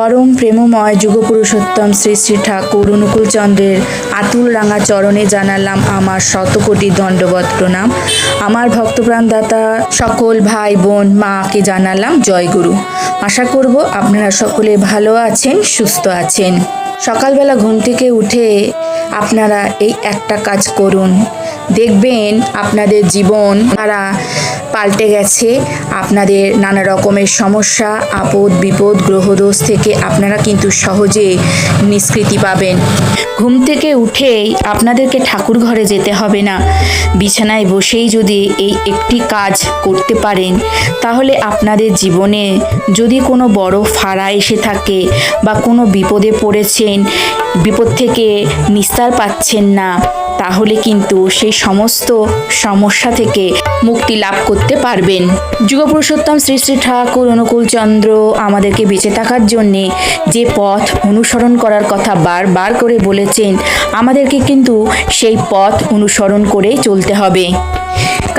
পরম প্রেমময় যুগপুরুষোত্তম শ্রী শ্রী ঠাকুর অনুকূল চন্দ্রের আতুল রাঙা চরণে জানালাম আমার শতকোটি দণ্ডবত প্রণাম। আমার ভক্তপ্রাণদাতা সকল ভাই বোন মাকে জানালাম জয়গুরু। আশা করব আপনারা সকলে ভালো আছেন, সুস্থ আছেন। সকালবেলা ঘুম থেকে উঠে আপনারা এই একটা কাজ করুন। দেখবেন আপনাদের জীবন তারা পাল্টে গেছে। আপনাদের নানা রকমের সমস্যা, আপদ, বিপদ, গ্রহদোষ থেকে আপনারা কিন্তু সহজে নিষ্কৃতি পাবেন। ঘুম থেকে উঠেই আপনাদেরকে ঠাকুর ঘরে যেতে হবে না। বিছানায় বসেই যদি এই একটি কাজ করতে পারেন, তাহলে আপনাদের জীবনে যদি কোনো বড় ফাড়া এসে থাকে বা কোনো বিপদে পড়েছেন বিপদ থেকে নিস্তার পাচ্ছেন না, তাহলে কিন্তু সেই সমস্ত সমস্যা থেকে মুক্তি লাভ করতে পারবেন। যুগপুরুষোত্তম শ্রী শ্রী ঠাকুর, অনুকূল চন্দ্র, আমাদেরকে বেঁচে থাকার জন্যে যে পথ অনুসরণ করার কথা বারবার করে বলেছেন, আমাদেরকে কিন্তু সেই পথ অনুসরণ করেই চলতে হবে।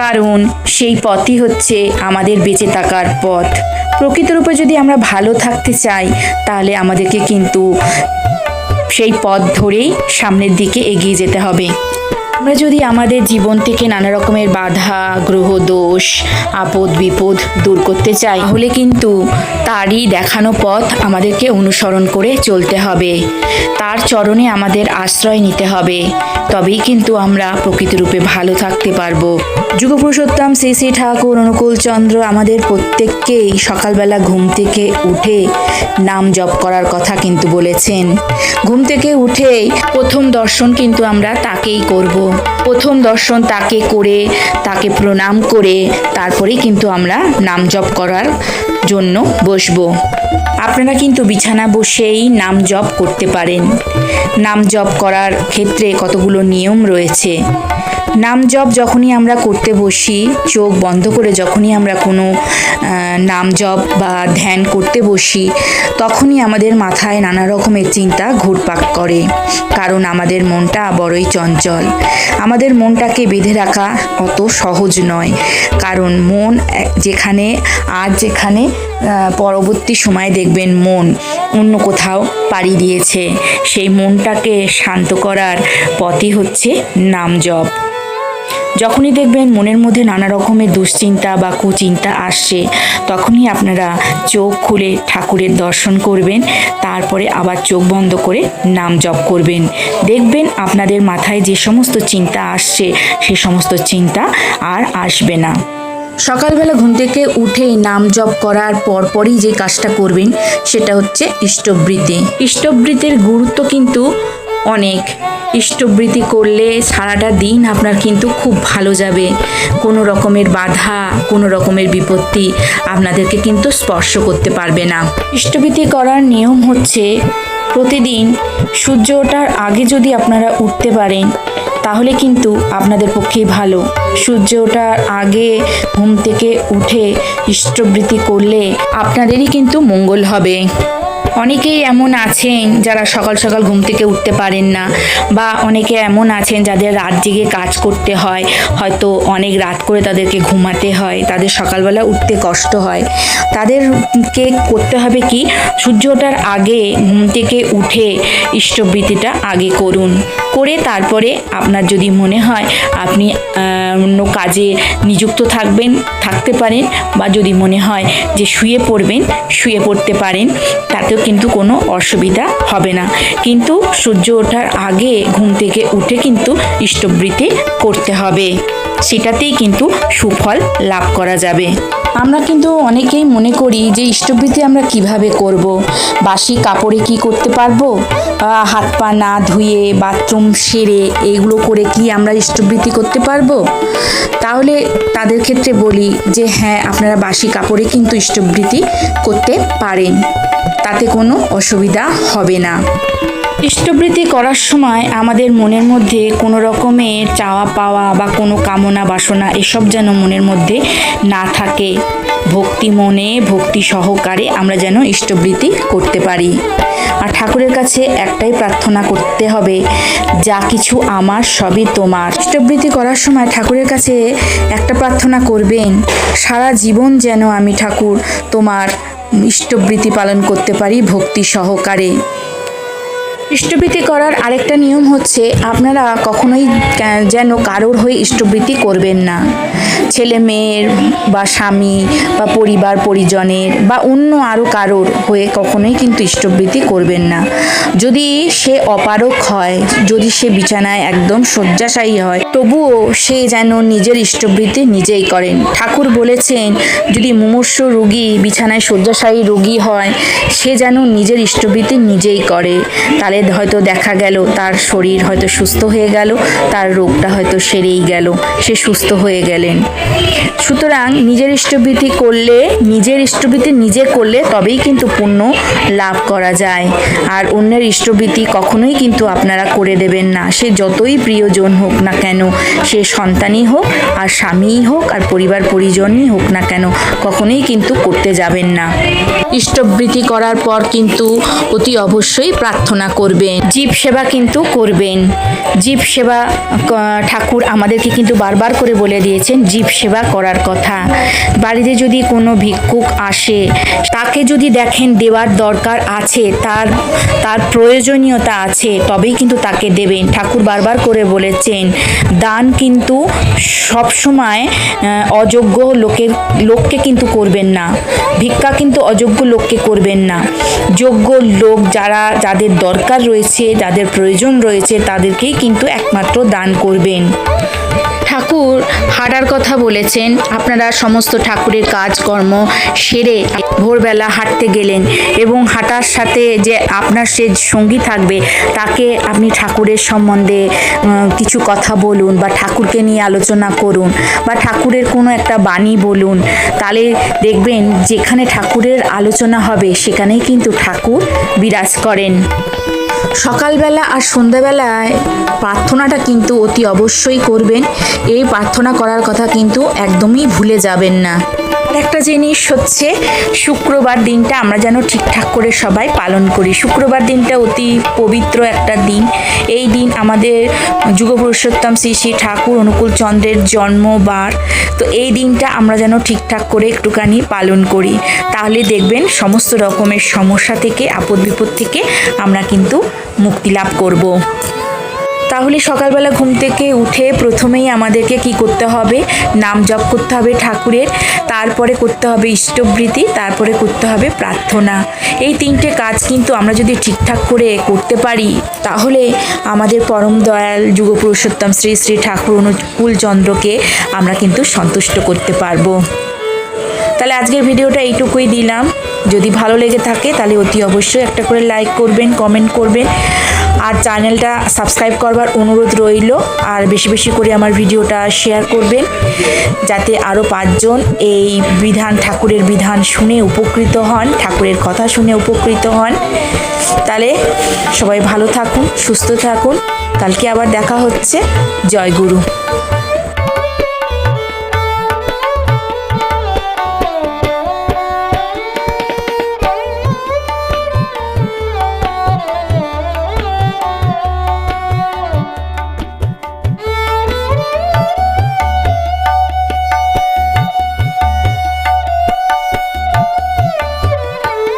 কারণ সেই পথই হচ্ছে আমাদের বেঁচে থাকার পথ। প্রকৃতরূপে যদি আমরা ভালো থাকতে চাই, তাহলে আমাদেরকে কিন্তু সেই পথ ধরেই সামনের দিকে এগিয়ে যেতে হবে। আমরা যদি আমাদের জীবন থেকে নানা রকমের বাধা, গ্রহ দোষ, আপদ, বিপদ দূর করতে চাই, তাহলে কিন্তু তারই দেখানো পথ আমাদেরকে অনুসরণ করে চলতে হবে। তার চরণে আমাদের আশ্রয় নিতে হবে। তবেই কিন্তু আমরা প্রকৃতিরূপে ভালো থাকতে পারব। যুগপুরুষোত্তম শ্রী শ্রী ঠাকুর, অনুকূল চন্দ্র আমাদের প্রত্যেককেই সকালবেলা ঘুম থেকে উঠে নাম জপ করার কথা কিন্তু বলেছেন। ঘুম থেকে উঠেই প্রথম দর্শন কিন্তু আমরা তাকেই করব। প্রথম দর্শন তাকে করে, তাকে প্রণাম করে, তারপরেই কিন্তু আমরা নাম জপ করার জন্য বসব। আপনারা কিন্তু বিছানা বসেই নাম জপ করতে পারেন। নাম জপ করার ক্ষেত্রে কতগুলো নিয়ম রয়েছে? নাম জপ যখনই আমরা করতে বসি, চোখ বন্ধ করে যখনই আমরা কোনো নাম জপ বা ধ্যান করতে বসি, তখনই আমাদের মাথায় নানা রকমের চিন্তা ঘুরপাক করে। কারণ আমাদের মনটা বড়ই চঞ্চল। আমাদের মনটাকে বেঁধে রাখা অত সহজ নয়। কারণ মন যেখানে, আজ যেখানে পরবর্তী সময় দেখবেন মন অন্য কোথাও পাড়ি দিয়েছে। সেই মনটাকে শান্ত করার পথই হচ্ছে নাম জপ। যখনই দেখবেন মনের মধ্যে নানা রকমের দুশ্চিন্তা বা কুচিন্তা আসছে, তখনই আপনারা চোখ খুলে ঠাকুরের দর্শন করবেন, তারপরে আবার চোখ বন্ধ করে নাম জপ করবেন। দেখবেন আপনাদের মাথায় যে সমস্ত চিন্তা আসছে, সে সমস্ত চিন্তা আর আসবে না। সকালবেলা ঘুম থেকে উঠেই নাম জপ করার পরপরই যে কাজটা করবেন, সেটা হচ্ছে ইষ্টবৃত্তি। ইষ্টবৃত্তির গুরুত্ব কিন্তু অনেক ইষ্টবৃত্তি করলে সারাটা দিন আপনার কিন্তু খুব ভালো যাবে। কোনো রকমের বাধা, কোনো রকমের বিপত্তি আপনাদেরকে কিন্তু স্পর্শ করতে পারবে না। ইষ্টবৃত্তি করার নিয়ম হচ্ছে প্রতিদিন সূর্য ওঠার আগে যদি আপনারা উঠতে পারেন, তাহলে কিন্তু আপনাদের পক্ষেই ভালো। সূর্য ওঠার আগে ঘুম থেকে উঠে ইষ্টবৃত্তি করলে আপনাদেরই কিন্তু মঙ্গল হবে। অনেকেই এমন আছেন যারা সকাল সকাল ঘুম থেকে উঠতে পারেন না বা অনেকে এমন আছেন যাদের রাত জেগে কাজ করতে হয়, হয়তো অনেক রাত করে তাদেরকে ঘুমাতে হয়, তাদের সকালবেলা উঠতে কষ্ট হয়। তাদেরকে করতে হবে কি? সূর্য ওঠার আগে ঘুম থেকে উঠে ইষ্টবৃত্তিটা আগে করুন। করে তারপরে আপনার যদি মনে হয় আপনি অন্য কাজে নিযুক্ত থাকবেন, থাকতে পারেন বা যদি মনে হয় যে শুয়ে পড়বেন, শুয়ে পড়তে পারেন, তাতেও কিন্তু কোনো অসুবিধা হবে না। কিন্তু সূর্য ওঠার আগে ঘুম থেকে উঠে কিন্তু ইষ্টবৃত্তি করতে হবে। সেটাতেই কিন্তু সুফল লাভ করা যাবে। আমরা কিন্তু অনেকেই মনে করি যে ইষ্টবৃত্তি আমরা কীভাবে করব? বাসি কাপড়ে কি করতে পারব? হাত পা না ধুয়ে, বাথরুম সেরে এইগুলো করে কি আমরা ইষ্টবৃত্তি করতে পারব? তাহলে তাদের ক্ষেত্রে বলি যে হ্যাঁ আপনারা বাসি কাপড়ে কিন্তু ইষ্টবৃত্তি করতে পারেন। তাতে কোনো অসুবিধা হবে না। ইষ্টবৃত্তি করার সময় আমাদের মনের মধ্যে কোনো রকমের চাওয়া পাওয়া বা কোনো কামনা বাসনা এসব যেন মনের মধ্যে না থাকে। ভক্তি মনে, ভক্তি সহকারে আমরা যেন ইষ্টবৃত্তি করতে পারি। আর ঠাকুরের কাছে একটাই প্রার্থনা করতে হবে, যা কিছু আমার সবই তোমার। ইষ্টবৃত্তি করার সময় ঠাকুরের কাছে একটা প্রার্থনা করবেন, সারা জীবন যেন আমি ঠাকুর তোমার ইষ্টবৃত্তি পালন করতে পারি ভক্তি সহকারে। ইষ্টবৃত্তি করার আরেকটা নিয়ম হচ্ছে আপনারা কখনোই যেন কারোর হয়ে ইষ্টবৃত্তি করবেন না। ছেলে মেয়ের বা স্বামী বা পরিবার, পরিজনের বা অন্য আরও কারোর হয়ে কখনোই কিন্তু ইষ্টবৃত্তি করবেন না। যদি সে অপারক হয়, যদি সে বিছানায় একদম শয্যাশায়ী হয়, তবুও সে যেন নিজের ইষ্টবৃত্তি নিজেই করেন। ঠাকুর বলেছেন, যদি মুমূর্ষ রোগী বিছানায় শয্যাশায়ী রোগী হয়, সে যেন নিজের ইষ্টবৃত্তি নিজেই করে। তাহলে হয়তো দেখা গেল, তার শরীর হয়তো সুস্থ হয়ে গেল, তার রোগটা হয়তো সেরেই গেল, সে সুস্থ হয়ে গেলেন। সুতরাং নিজের ইষ্টবৃত্তি করলে, নিজের ইষ্টবৃত্তি নিজে করলে তবেই কিন্তু পুণ্য লাভ করা যায়। আর অন্যের ইষ্টবৃত্তি কখনোই কিন্তু আপনারা করে দেবেন না। সে যতই প্রিয়জন হোক না কেন, সে সন্তানই হোক, আর স্বামীই হোক, আর পরিবার পরিজনই হোক না কেন, কখনোই কিন্তু করতে যাবেন না। ইষ্টবৃত্তি করার পর কিন্তু অতি অবশ্যই প্রার্থনা করবেন জীব সেবা কিন্তু করবেন। জীব সেবা ঠাকুর আমাদেরকে কিন্তু বারবার করে বলে দিয়েছেন, জীব সেবা করার কথা। বাড়িতে যদি কোনো ভিক্ষুক আসে, তাকে যদি দেখেন দেওয়ার দরকার আছে, তার তার প্রয়োজনীয়তা আছে, তবেই কিন্তু তাকে দেবেন। ঠাকুর বারবার করে বলেছেন, দান কিন্তু সবসময় অযোগ্য লোকের, লোককে কিন্তু করবেন না। ভিক্ষা কিন্তু অযোগ্য লোককে করবেন না। যোগ্য লোক যারা, যাদের দরকার রয়েছে, যাদের প্রয়োজন রয়েছে তাদেরকেই কিন্তু একমাত্র দান করবেন। ঠাকুর হাঁটার কথা বলেছেন, আপনারা সমস্ত ঠাকুরের কাজকর্ম সেরে ভোরবেলা হাঁটতে গেলেন এবং হাঁটার সাথে যে আপনার সে সঙ্গী থাকবে, তাকে আপনি ঠাকুরের সম্বন্ধে কিছু কথা বলুন বা ঠাকুরকে নিয়ে আলোচনা করুন বা ঠাকুরের কোনো একটা বাণী বলুন। তাহলে দেখবেন যেখানে ঠাকুরের আলোচনা হবে, সেখানেই কিন্তু ঠাকুর বিরাজ করেন। সকালবেলা আর সন্ধ্যাবেলায় প্রার্থনাটা কিন্তু অতি অবশ্যই করবেন। এই প্রার্থনা করার কথা কিন্তু একদমই ভুলে যাবেন না। আর একটা জিনিস হচ্ছে শুক্রবার দিনটা আমরা যেন ঠিকঠাক করে সবাই পালন করি। শুক্রবার দিনটা অতি পবিত্র একটা দিন। এই দিন আমাদের যুগপুরুষোত্তম শ্রী শ্রী ঠাকুর অনুকূল চন্দ্রের জন্মবার। তো এই দিনটা আমরা যেন ঠিকঠাক করে একটুখানি পালন করি। তাহলে দেখবেন সমস্ত রকমের সমস্যা থেকে আপদ বিপদ থেকে আমরা কিন্তু মুক্তি লাভ করব। তাহলে সকালবেলা ঘুম থেকে উঠে প্রথমেই আমাদেরকে কি করতে হবে? নাম জপ করতে হবে ঠাকুরের, তারপরে করতে হবে ইষ্টবৃত্তি, তারপরে করতে হবে প্রার্থনা। এই তিনটে কাজ কিন্তু আমরা যদি ঠিকঠাক করে করতে পারি, তাহলে আমাদের পরম দয়াল যুগপুরুষোত্তম শ্রী শ্রী ঠাকুর অনুকূল চন্দ্রকে আমরা কিন্তু সন্তুষ্ট করতে পারব। তাহলে আজকের ভিডিওটা এইটুকুই দিলাম। যদি ভালো লেগে থাকে তাহলে অতি অবশ্যই একটা করে লাইক করবেন কমেন্ট করবেন। আর চ্যানেলটা সাবস্ক্রাইব করবার অনুরোধ রইল। আর বেশি বেশি করে আমার ভিডিওটা শেয়ার করবেন, যাতে আরও পাঁচজন এই বিধান, ঠাকুরের বিধান শুনে উপকৃত হন, ঠাকুরের কথা শুনে উপকৃত হন। তাহলে সবাই ভালো থাকুন, সুস্থ থাকুন। কালকে আবার দেখা হচ্ছে। জয় গুরু।